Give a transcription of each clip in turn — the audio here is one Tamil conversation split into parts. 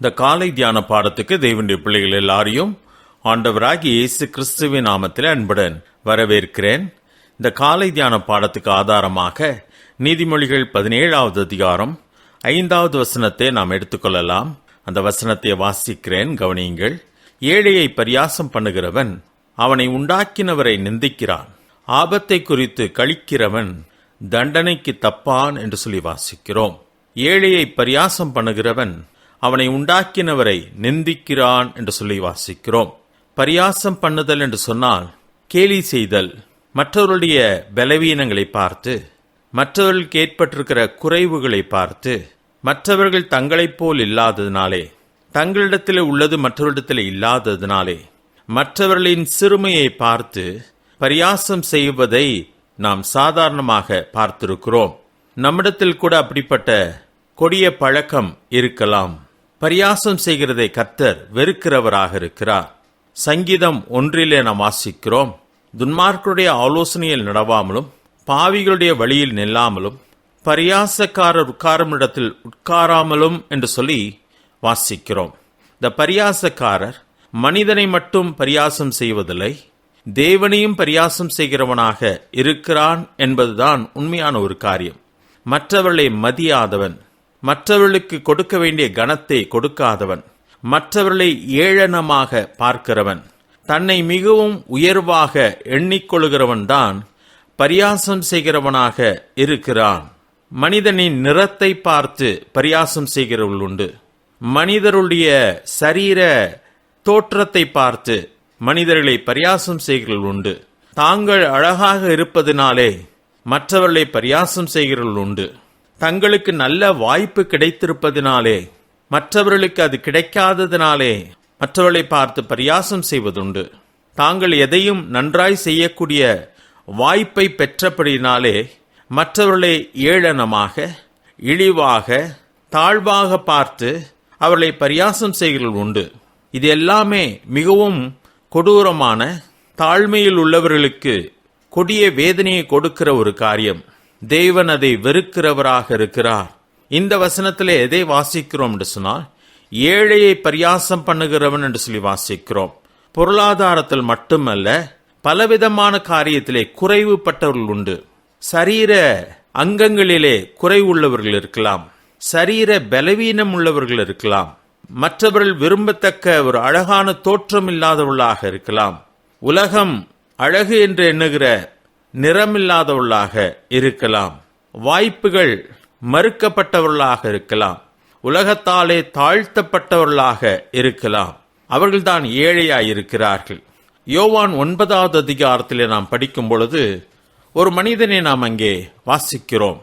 இந்த காலை தியான பாடத்துக்கு தேவனுடைய பிள்ளைகள் எல்லாரையும் ஆண்டவராகி இயேசு கிறிஸ்துவின் நாமத்தில் அன்புடன் வரவேற்கிறேன். இந்த காலை தியான பாடத்துக்கு ஆதாரமாக நீதிமொழிகள் பதினேழாவது அதிகாரம் ஐந்தாவது வசனத்தை நாம் எடுத்துக்கொள்ளலாம். அந்த வசனத்தை வாசிக்கிறேன் கவனியுங்கள். ஏழையை பரியாசம் பண்ணுகிறவன் அவனை உண்டாக்கினவரை நிந்திக்கிறான். ஆபத்தை குறித்து கழிக்கிறவன் தண்டனைக்கு தப்பான் என்று சொல்லி வாசிக்கிறோம். ஏழையை பரியாசம் பண்ணுகிறவன் அவனை உண்டாக்கினவரை நிந்திக்கிறான் என்று சொல்லி வாசிக்கிறோம். பரியாசம் பண்ணுதல் என்று சொன்னால் கேலி செய்தல் மற்றவர்களுடைய பலவீனங்களை பார்த்து மற்றவர்களுக்கு ஏற்பட்டிருக்கிற குறைவுகளை பார்த்து மற்றவர்கள் தங்களைப் போல் இல்லாததினாலே தங்களிடத்தில் உள்ளது மற்றவரிடத்தில் இல்லாததினாலே மற்றவர்களின் சிறுமையை பார்த்து பரியாசம் செய்வதை நாம் சாதாரணமாக பார்த்திருக்கிறோம். நம்மிடத்தில் கூட அப்படிப்பட்ட கொடிய பழக்கம் இருக்கலாம். பரியாசம் செய்கிறதை கர்த்தர் வெறுக்கிறவராக இருக்கிறார். சங்கீதம் ஒன்றிலே நாம் வாசிக்கிறோம். துன்மார்க்கருடைய ஆலோசனையில் நடவாமலும் பாவிகளுடைய வழியில் நில்லாமலும் பரியாசக்காரர் உட்காரும் இடத்தில் உட்காராமலும் என்று சொல்லி வாசிக்கிறோம். இந்த பரியாசக்காரர் மனிதனை மட்டும் பரியாசம் செய்வதில்லை தேவனையும் பரியாசம் செய்கிறவனாக இருக்கிறான் என்பதுதான் உண்மையான ஒரு காரியம். மற்றவர்களை மதியாதவன் மற்றவர்களுக்கு கொடுக்க வேண்டிய கனத்தை கொடுக்காதவன். மற்றவர்களை ஏளனமாக பார்க்கிறவன். தன்னை மிகவும் உயர்வாக எண்ணிக்கொள்கிறவன்தான் பரியாசம் செய்கிறவனாக இருக்கிறான். மனிதனின் நிறத்தை பார்த்து பரியாசம் செய்கிறவர்கள் உண்டு. மனிதருடைய சரீர தோற்றத்தை பார்த்து மனிதர்களை பரியாசம் செய்கிறவள் உண்டு. தாங்கள் அழகாக இருப்பதினாலே மற்றவர்களை பரியாசம் செய்கிறவள் உண்டு. தங்களுக்கு நல்ல வாய்ப்பு கிடைத்திருப்பதினாலே மற்றவர்களுக்கு அது கிடைக்காததினாலே மற்றவர்களை பார்த்து பரியாசம் செய்வதுண்டு. தாங்கள் எதையும் நன்றாய் செய்யக்கூடிய வாய்ப்பை பெற்றபடினாலே மற்றவர்களை ஏளனமாக இழிவாக தாழ்வாக பார்த்து அவர்களை பரியாசம் செய்கிறவர்கள் உண்டு. இது எல்லாமே மிகவும் கொடூரமான தாழ்மையில் உள்ளவர்களுக்கு கொடிய வேதனையை கொடுக்கிற ஒரு காரியம். தேவன் அதை வெறுக்கிறவராக இருக்கிறார். இந்த வசனத்திலே எதை வாசிக்கிறோம் என்று சொன்னால் ஏழையை பரியாசம் பண்ணுகிறவன் என்று சொல்லி வாசிக்கிறோம். பொருளாதாரத்தில் மட்டுமல்ல பலவிதமான காரியத்திலே குறைவுபட்டவர்கள் உண்டு. சரீர அங்கங்களிலே குறைவுள்ளவர்கள் இருக்கலாம். சரீர பலவீனம் உள்ளவர்கள் இருக்கலாம். மற்றவர்கள் விரும்பத்தக்க ஒரு அழகான தோற்றம் இல்லாதவர்களாக இருக்கலாம். உலகம் அழகு என்று எண்ணுகிற நிறமில்லாதவர்களாக இருக்கலாம். வாய்ப்புகள் மறுக்கப்பட்டவர்களாக இருக்கலாம். உலகத்தாலே தாழ்த்தப்பட்டவர்களாக இருக்கலாம். அவர்கள்தான் ஏழையாயிருக்கிறார்கள். யோவான் ஒன்பதாவது அதிகாரத்திலே நாம் படிக்கும் பொழுது ஒரு மனிதனை நாம் அங்கே வாசிக்கிறோம்.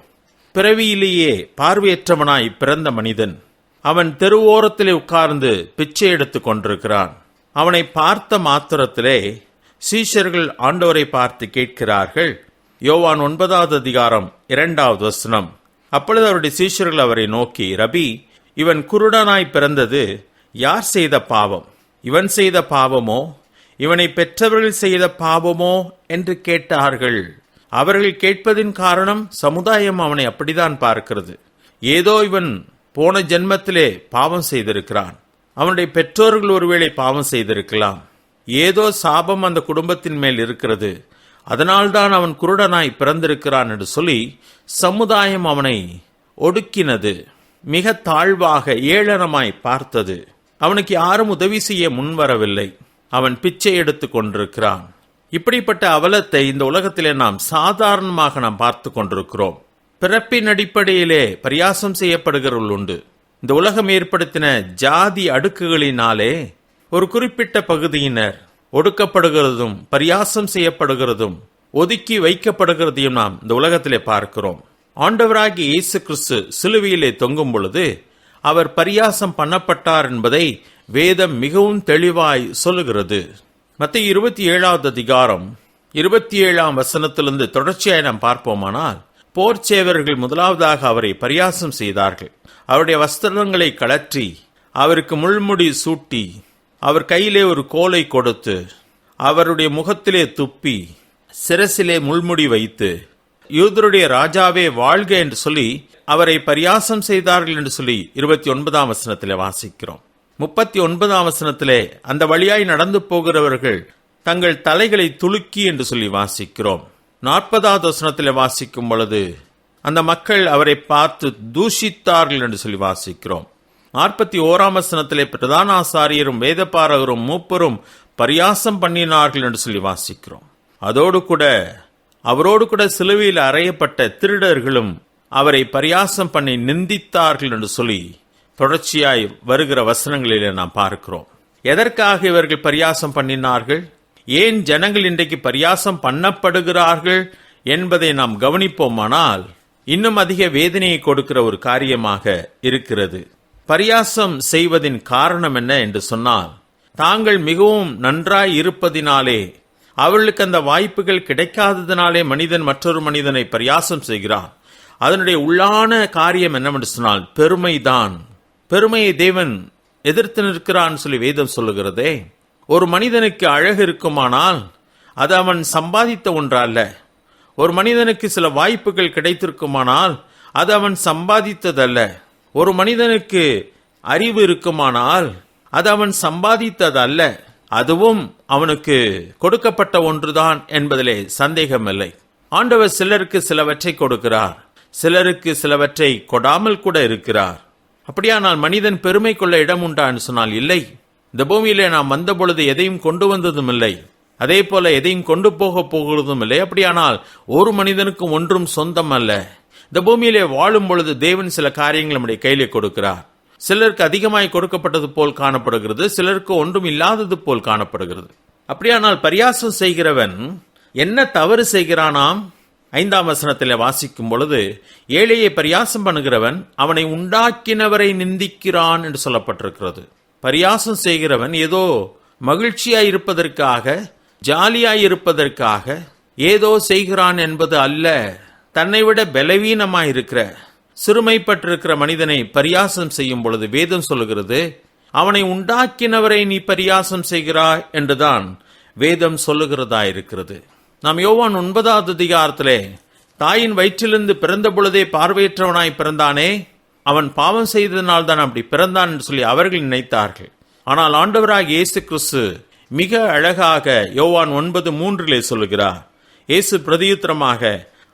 பிறவியிலேயே பார்வையற்றவனாய் பிறந்த மனிதன். அவன் தெருவோரத்திலே உட்கார்ந்து பிச்சை எடுத்து கொண்டிருக்கிறான். அவனை பார்த்த மாத்திரத்திலே சீஷர்கள் ஆண்டவரை பார்த்து கேட்கிறார்கள். யோவான் ஒன்பதாவது அதிகாரம் இரண்டாவது வசனம். அப்பொழுது அவருடைய சீஷர்கள் அவரை நோக்கி ரபி இவன் குருடனாய் பிறந்தது யார் செய்த பாவம்? இவன் செய்த பாவமோ? இவனை பெற்றவர்கள் செய்த பாவமோ? என்று கேட்டார்கள். அவர்கள் கேட்பதின் காரணம் சமுதாயம் அவனை அப்படிதான் பார்க்கிறது. ஏதோ இவன் போன ஜென்மத்திலே பாவம் செய்திருக்கிறான். அவனுடைய பெற்றோர்கள் ஒருவேளை பாவம் செய்திருக்கலாம். ஏதோ சாபம் அந்த குடும்பத்தின் மேல் இருக்கிறது. அதனால்தான் அவன் குருடனாய் பிறந்திருக்கிறான் என்று சொல்லி சமுதாயம் அவனை ஒடுக்கினது. மிக தாழ்வாக ஏளனமாய் பார்த்தது. அவனுக்கு யாரும் உதவி செய்ய முன்வரவில்லை அவன் பிச்சை எடுத்து கொண்டிருக்கிறான். இப்படிப்பட்ட அவலத்தை இந்த உலகத்திலே நாம் சாதாரணமாக நாம் பார்த்து கொண்டிருக்கிறோம். பிறப்பின் அடிப்படையிலே பரியாசம் செய்யப்படுகிறவள் உண்டு. இந்த உலகம் ஏற்படுத்தின ஜாதி அடுக்குகளினாலே ஒரு குறிப்பிட்ட பகுதியினர் ஒடுக்கப்படுகிறதும் பரியாசம் செய்யப்படுகிறதும் ஒதுக்கி வைக்கப்படுகிறதையும் நாம் இந்த உலகத்திலே பார்க்கிறோம். ஆண்டவராகி இயேசு கிறிஸ்து சிலுவையிலே தொங்கும் பொழுது அவர் பரியாசம் பண்ணப்பட்டார் என்பதை வேதம் மிகவும் தெளிவாய் சொல்லுகிறது. மத்திய இருபத்தி ஏழாவது அதிகாரம் இருபத்தி ஏழாம் வசனத்திலிருந்து தொடர்ச்சியாய் நாம் பார்ப்போமானால் போர் சேவர்கள் முதலாவதாக அவரை பரியாசம் செய்தார்கள். அவருடைய வஸ்திரங்களை கழற்றி அவருக்கு முள்முடி சூட்டி அவர் கையிலே ஒரு கோலை கொடுத்து அவருடைய முகத்திலே துப்பி சிரசிலே முள்முடி வைத்து யூதருடைய ராஜாவே வாழ்க என்று சொல்லி அவரை பரியாசம் செய்தார்கள் என்று சொல்லி இருபத்தி ஒன்பதாம் வசனத்தில் வாசிக்கிறோம். முப்பத்தி ஒன்பதாம் வசனத்திலே அந்த வழியாய் நடந்து போகிறவர்கள் தங்கள் தலைகளை துலுக்கி என்று சொல்லி வாசிக்கிறோம். நாற்பதாவது வசனத்திலே வாசிக்கும் பொழுது அந்த மக்கள் அவரை பார்த்து தூஷித்தார்கள் என்று சொல்லி வாசிக்கிறோம். நாற்பத்தி ஓராம் வசனத்திலே பிரதான ஆசாரியரும் வேதபாரகரும் மூப்பரும் பரியாசம் பண்ணினார்கள் என்று சொல்லி வாசிக்கிறோம். அதோடு கூட அவரோடு கூட சிலுவையில் அறையப்பட்ட திருடர்களும் அவரை பரியாசம் பண்ணி நிந்தித்தார்கள் என்று சொல்லி தொடர்ச்சியாய் வருகிற வசனங்களிலே நாம் பார்க்கிறோம். எதற்காக இவர்கள் பரியாசம் பண்ணினார்கள்? ஏன் ஜனங்கள் இன்றைக்கு பரியாசம் பண்ணப்படுகிறார்கள் என்பதை நாம் கவனிப்போமானால் இன்னும் அதிக வேதனையை கொடுக்கிற ஒரு காரியமாக இருக்கிறது. பரியாசம் செய்வதின் காரணம் என்ன என்று சொன்னால் தாங்கள் மிகவும் நன்றாய் இருப்பதினாலே அவர்களுக்கு அந்த வாய்ப்புகள் கிடைக்காததினாலே மனிதன் மற்றொரு மனிதனை பரியாசம் செய்கிறான். அதனுடைய உள்ளான காரியம் என்னவென்று சொன்னால் பெருமைதான். பெருமையை தேவன் எதிர்த்து நிற்கிறான் சொல்லி வேதம் சொல்லுகிறதே. ஒரு மனிதனுக்கு அழகு இருக்குமானால் அது அவன் சம்பாதித்த ஒன்றல்ல அல்ல. ஒரு மனிதனுக்கு சில வாய்ப்புகள் கிடைத்திருக்குமானால் அது அவன் சம்பாதித்ததல்ல. ஒரு மனிதனுக்கு அறிவு இருக்குமானால் அது அவன் சம்பாதித்தது அல்ல அதுவும் அவனுக்கு கொடுக்கப்பட்ட ஒன்றுதான் என்பதிலே சந்தேகமில்லை. ஆண்டவர் சிலருக்கு சிலவற்றை கொடுக்கிறார். சிலருக்கு சிலவற்றை கொடாமல் கூட இருக்கிறார். அப்படியானால் மனிதன் பெருமை கொள்ள இடம் உண்டான்னு சொன்னால் இல்லை. இந்த பூமியிலே நாம் வந்த பொழுது எதையும் கொண்டு வந்ததும் இல்லை. அதே போல எதையும் கொண்டு போக போகிறதும் இல்லை. அப்படியானால் ஒரு மனிதனுக்கும் ஒன்றும் சொந்தம் அல்ல இந்த பூமியிலே வாழும் பொழுது தேவன் சில காரியங்கள் நம்முடைய கையிலே கொடுக்கிறார். சிலருக்கு அதிகமாய் கொடுக்கப்பட்டது போல் காணப்படுகிறது சிலருக்கு ஒன்றும் இல்லாதது போல் காணப்படுகிறது. அப்படியானால் பரியாசம் செய்கிறவன் என்ன தவறு செய்கிறானாம்? ஐந்தாம் வசனத்தில் வாசிக்கும் பொழுது ஏழையை பரியாசம் பண்ணுகிறவன் அவனை உண்டாக்கினவரை நிந்திக்கிறான் என்று சொல்லப்பட்டிருக்கிறது. பரியாசம் செய்கிறவன் ஏதோ மகிழ்ச்சியாய் இருப்பதற்காக ஜாலியாய் இருப்பதற்காக ஏதோ செய்கிறான் என்பது அல்ல. தன்னை விட பலவீனமாயிருக்கிற சிறுமைப்பட்டிருக்கிற மனிதனை பரியாசம் செய்யும் பொழுது வேதம் சொல்லுகிறது அவனை உண்டாக்கினவரை நீ பரியாசம் செய்கிறாய் என்றுதான் வேதம் சொல்லுகிறதா இருக்கிறது நாம் யோவான் ஒன்பதாவது அதிகாரத்திலே தாயின் வயிற்றிலிருந்து பிறந்த பொழுதே பார்வையற்றவனாய் பிறந்தானே அவன் பாவம் செய்ததனால் தான் அப்படி பிறந்தான் என்று சொல்லி அவர்கள் நினைத்தார்கள். ஆனால் ஆண்டவராக இயேசு கிறிஸ்து மிக அழகாக யோவான் ஒன்பது மூன்றிலே சொல்லுகிறார். இயேசு பிரதியுத்திரமாக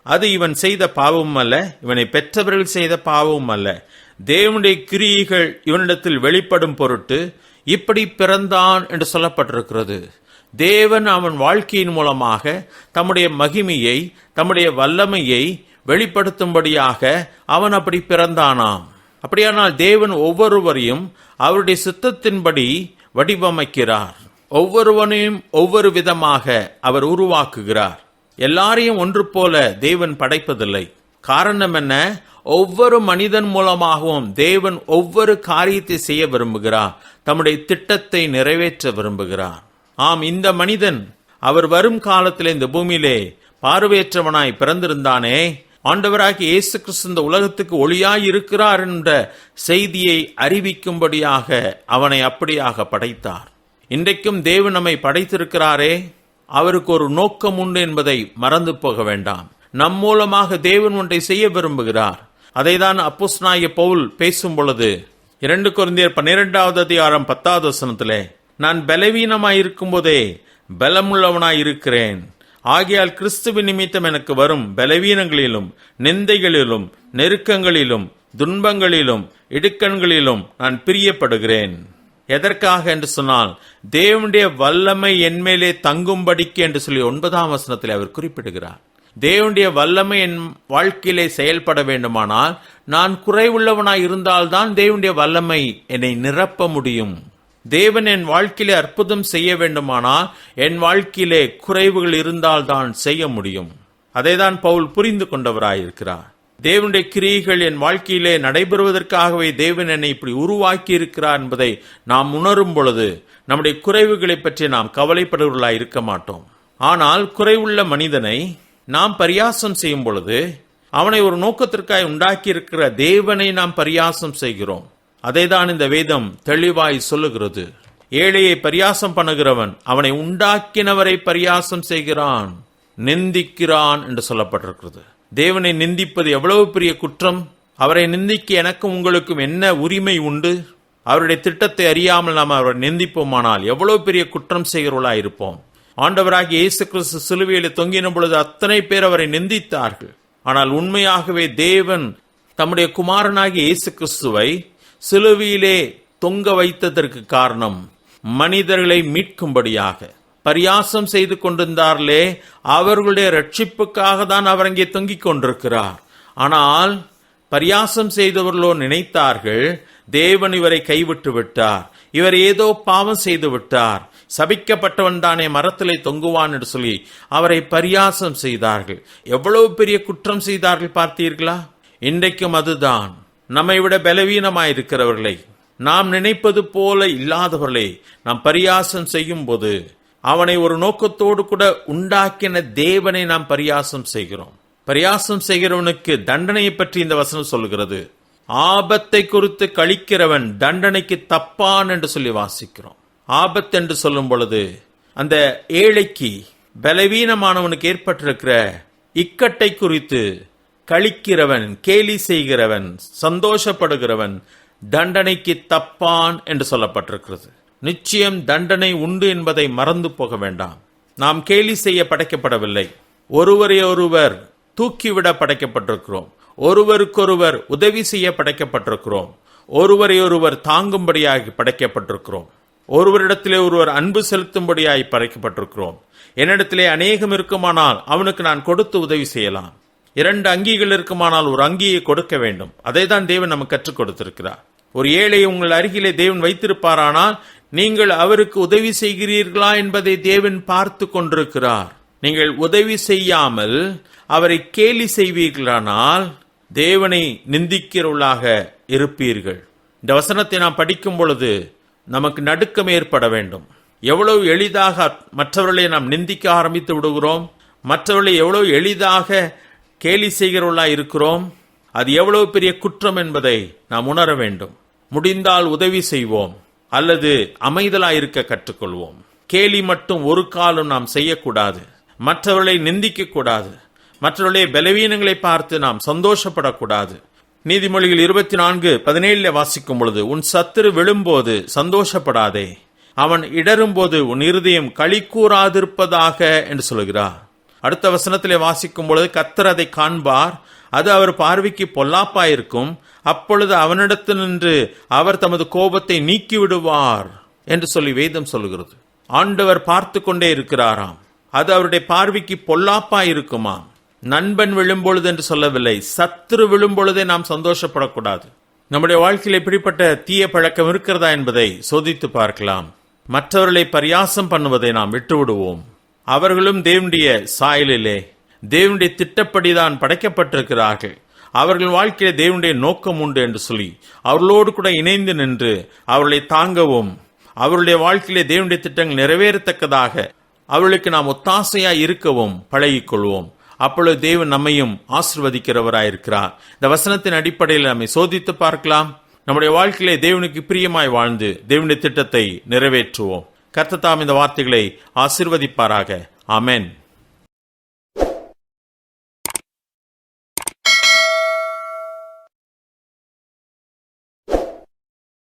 அது இவன் செய்த பாவமும் அல்ல இவனை பெற்றவர்கள் செய்த பாவமும் அல்ல. தேவனுடைய கிரியைகள் இவனிடத்தில் வெளிப்படும் பொருட்டு இப்படி பிறந்தான் என்று சொல்லப்பட்டிருக்கிறது. தேவன் அவன் வாழ்க்கையின் மூலமாக தம்முடைய மகிமையை தம்முடைய வல்லமையை வெளிப்படுத்தும்படியாக அவன் அப்படி பிறந்தானாம். அப்படியானால் தேவன் ஒவ்வொருவரையும் அவருடைய சித்தத்தின்படி வடிவமைக்கிறார். ஒவ்வொருவனையும் ஒவ்வொரு விதமாக அவர் உருவாக்குகிறார். எல்லாரையும் ஒன்று போல தேவன் படைப்பதில்லை. காரணம் என்ன? ஒவ்வொரு மனிதன் மூலமாகவும் தேவன் ஒவ்வொரு காரியத்தை செய்ய விரும்புகிறார். தம்முடைய திட்டத்தை நிறைவேற்ற விரும்புகிறார். ஆம் இந்த மனிதன் அவர் வரும் காலத்தில் இந்த பூமியிலே பார்வையற்றவனாய் பிறந்திருந்தானே. ஆண்டவராகி இயேசு கிறிஸ்து இந்த உலகத்துக்கு ஒளியாய் இருக்கிறார் என்ற செய்தியை அறிவிக்கும்படியாக அவனை அப்படியாக படைத்தார். இன்றைக்கும் தேவன் நம்மை படைத்திருக்கிறாரே. அவருக்கு ஒரு நோக்கம் உண்டு என்பதை மறந்து போக வேண்டாம். நம் மூலமாக தேவன் ஒன்றை செய்ய விரும்புகிறார். அதைதான் அப்போஸ்நாய பவுல் பேசும் பொழுது இரண்டு குழந்தையர் பன்னிரெண்டாவது அதிகாரம் பத்தாவது வசனத்திலே நான் பலவீனமாய் இருக்கும்போதே பலமுள்ளவனாய் இருக்கிறேன் ஆகையால் கிறிஸ்துவ நிமித்தம் எனக்கு வரும் பலவீனங்களிலும் நிந்தைகளிலும் நெருக்கங்களிலும் துன்பங்களிலும் இடுக்கண்களிலும் நான் பிரியப்படுகிறேன். எதற்காக என்று சொன்னால் தேவனுடைய வல்லமை என்மேலே தங்கும்படிக்கு என்று சொல்லி ஒன்பதாம் வசனத்தில் அவர் குறிப்பிடுகிறார். தேவனுடைய வல்லமை என் வாழ்க்கையிலே செயல்பட வேண்டுமானால் நான் குறைவுள்ளவனாய் இருந்தால்தான் தேவனுடைய வல்லமை என்னை நிரப்ப முடியும். தேவன் என் வாழ்க்கையிலே அற்புதம் செய்ய வேண்டுமானால் என் வாழ்க்கையிலே குறைவுகள் இருந்தால்தான் செய்ய முடியும். அதைதான் பவுல் புரிந்து கொண்டவராயிருக்கிறார். தேவனுடைய கிரியைகள் என் வாழ்க்கையிலே நடைபெறுவதற்காகவே தேவன் என்னை இப்படி உருவாக்கி இருக்கிறார் என்பதை நாம் உணரும் பொழுது நம்முடைய குறைவுகளை பற்றி நாம் கவலைப்படுவர்களாக இருக்க மாட்டோம். ஆனால் குறைவுள்ள மனிதனை நாம் பரியாசம் செய்யும் பொழுது அவனை ஒரு நோக்கத்திற்காய் உண்டாக்கி இருக்கிற தேவனை நாம் பரியாசம் செய்கிறோம். அதைதான் இந்த வேதம் தெளிவாய் சொல்லுகிறது. ஏழையை பரியாசம் பண்ணுகிறவன் அவனை உண்டாக்கினவரை பரியாசம் செய்கிறான் நிந்திக்கிறான் என்று சொல்லப்பட்டிருக்கிறது. தேவனை நிந்திப்பது எவ்வளவு பெரிய குற்றம்? அவரை நிந்திக்க எனக்கும் உங்களுக்கும் என்ன உரிமை உண்டு? அவருடைய திட்டத்தை அறியாமல் நாம் அவரை நிந்திப்போமானால் எவ்வளவு பெரிய குற்றம் செய்கிறவளாக இருப்போம் ஆண்டவராகிய இயேசு கிறிஸ்து சிலுவையில் தொங்கின பொழுது அத்தனை பேர் அவரை நிந்தித்தார்கள். ஆனால் உண்மையாகவே தேவன் தம்முடைய குமாரனாகிய இயேசு கிறிஸ்துவை சிலுவையிலே தொங்க வைத்ததற்கு காரணம் மனிதர்களை மீட்கும்படியாக. பரியாசம் செய்து கொண்டிருந்தார்களே அவர்களுடைய ரட்சிப்புக்காக தான் அவர் அங்கே தொங்கிக் கொண்டிருக்கிறார். ஆனால் பரியாசம் செய்தவர்களோ நினைத்தார்கள் தேவன் இவரை கைவிட்டு விட்டார். இவர் ஏதோ பாவம் செய்து விட்டார். சபிக்கப்பட்டவன் தானே மரத்திலே தொங்குவான் என்று சொல்லி அவரை பரியாசம் செய்தார்கள். எவ்வளவு பெரிய குற்றம் செய்தார்கள் பார்த்தீர்களா? இன்றைக்கும் அதுதான். நம்மை விட பலவீனமாயிருக்கிறவர்களை நாம் நினைப்பது போல இல்லாதவர்களை நாம் பரியாசம் செய்யும் போது அவனை ஒரு நோக்கத்தோடு கூட உண்டாக்கின தேவனை நாம் பரியாசம் செய்கிறோம். பரியாசம் செய்கிறவனுக்கு தண்டனையை பற்றி இந்த வசனம் சொல்கிறது ஆபத்தை குறித்து கழிக்கிறவன் தண்டனைக்கு தப்பான் என்று சொல்லி வாசிக்கிறோம். ஆபத்து என்று சொல்லும் பொழுது அந்த ஏழைக்கு பலவீனமானவனுக்கு ஏற்பட்டிருக்கிற இக்கட்டை குறித்து கழிக்கிறவன் கேலி செய்கிறவன் சந்தோஷப்படுகிறவன் தண்டனைக்கு தப்பான் என்று சொல்லப்பட்டிருக்கிறது. நிச்சயம் தண்டனை உண்டு என்பதை மறந்து போக வேண்டாம். நாம் கேலி செய்ய படைக்கப்படவில்லை. ஒருவரை ஒருவர் தூக்கிவிட படைக்கப்பட்டிருக்கிறோம். ஒருவருக்கொருவர் உதவி செய்ய படைக்கப்பட்டிருக்கிறோம். ஒருவரை ஒருவர் தாங்கும்படியாகி படைக்கப்பட்டிருக்கிறோம். ஒருவரிடத்திலே ஒருவர் அன்பு செலுத்தும்படியாய் படைக்கப்பட்டிருக்கிறோம். என்னிடத்திலே அநேகம் இருக்குமானால் அவனுக்கு நான் கொடுத்து உதவி செய்யலாம். இரண்டு அங்கிகள் இருக்குமானால் ஒரு அங்கியை கொடுக்க வேண்டும். அதை தான் தேவன் நமக்கு கற்றுக் கொடுத்திருக்கிறார். ஒரு ஏழை உங்கள் அருகிலே தேவன் வைத்திருப்பாரானால் நீங்கள் அவருக்கு உதவி செய்கிறீர்களா என்பதை தேவன் பார்த்து கொண்டிருக்கிறார். நீங்கள் உதவி செய்யாமல் அவரை கேலி செய்வீர்களானால் தேவனை நிந்திக்கிறவளாக இருப்பீர்கள். இந்த வசனத்தை நாம் படிக்கும் பொழுது நமக்கு நடுக்கம் ஏற்பட வேண்டும். எவ்வளவு எளிதாக மற்றவர்களை நாம் நிந்திக்க ஆரம்பித்து விடுகிறோம். மற்றவர்களை எவ்வளவு எளிதாக கேலி செய்கிறவளாக இருக்கிறோம். அது எவ்வளவு பெரிய குற்றம் என்பதை நாம் உணர வேண்டும். முடிந்தால் உதவி செய்வோம். அல்லது அமைதலாயிருக்க கற்றுக்கொள்வோம். கேலி மட்டும் ஒரு காலம் நாம் செய்யக்கூடாது. மற்றவர்களை நிந்திக்க கூடாது மற்றவர்களுடைய பலவீனங்களை பார்த்து நாம் சந்தோஷப்படக்கூடாது. நீதிமொழிகள் இருபத்தி நான்கு பதினேழுல வாசிக்கும் பொழுது உன் சத்துரு விழும்போது சந்தோஷப்படாதே. அவன் இடரும்போது உன் இருதயம் களி கூறாதிருப்பதாக என்று சொல்கிறார் அடுத்த வசனத்திலே வாசிக்கும் பொழுது கத்தர் அதை காண்பார் அது அவர் பார்வைக்கு பொல்லாப்பாயிருக்கும். அப்பொழுது அவனிடத்து நின்று அவர் தமது கோபத்தை நீக்கிவிடுவார் என்று சொல்லி வேதம் சொல்லுகிறது. ஆண்டவர் பார்த்து கொண்டே இருக்கிறாராம். அது அவருடைய பார்வைக்கு பொல்லாப்பா இருக்குமாம் நண்பன் விழும்பொழுது என்று சொல்லவில்லை. சத்துரு விழும்பொழுதே நாம் சந்தோஷப்படக்கூடாது. நம்முடைய வாழ்க்கையில் எப்படிப்பட்ட தீய பழக்கம் இருக்கிறதா என்பதை சோதித்து பார்க்கலாம். மற்றவர்களை பரியாசம் பண்ணுவதை நாம் விட்டுவிடுவோம். அவர்களும் தேவனுடைய சாயலிலே தேவனுடைய திட்டப்படிதான் படைக்கப்பட்டிருக்கிறார்கள். அவர்கள் வாழ்க்கையில் தேவனுடைய நோக்கம் உண்டு என்று சொல்லி அவர்களோடு கூட இணைந்து நின்று அவர்களை தாங்கவும் அவருடைய வாழ்க்கையிலே தேவனுடைய திட்டங்கள் நிறைவேறத்தக்கதாக அவர்களுக்கு நாம் ஒத்தாசையாக இருக்கவும் பழகிக்கொள்வோம். அப்பொழுது தேவன் நம்மையும் ஆசிர்வதிக்கிறவராயிருக்கிறார். இந்த வசனத்தின் அடிப்படையில் நம்மை சோதித்து பார்க்கலாம். நம்முடைய வாழ்க்கையிலே தேவனுக்கு பிரியமாய் வாழ்ந்து தேவனுடைய திட்டத்தை நிறைவேற்றுவோம். கர்த்தத்தாம் இந்த வார்த்தைகளை ஆசிர்வதிப்பாராக. ஆமேன்.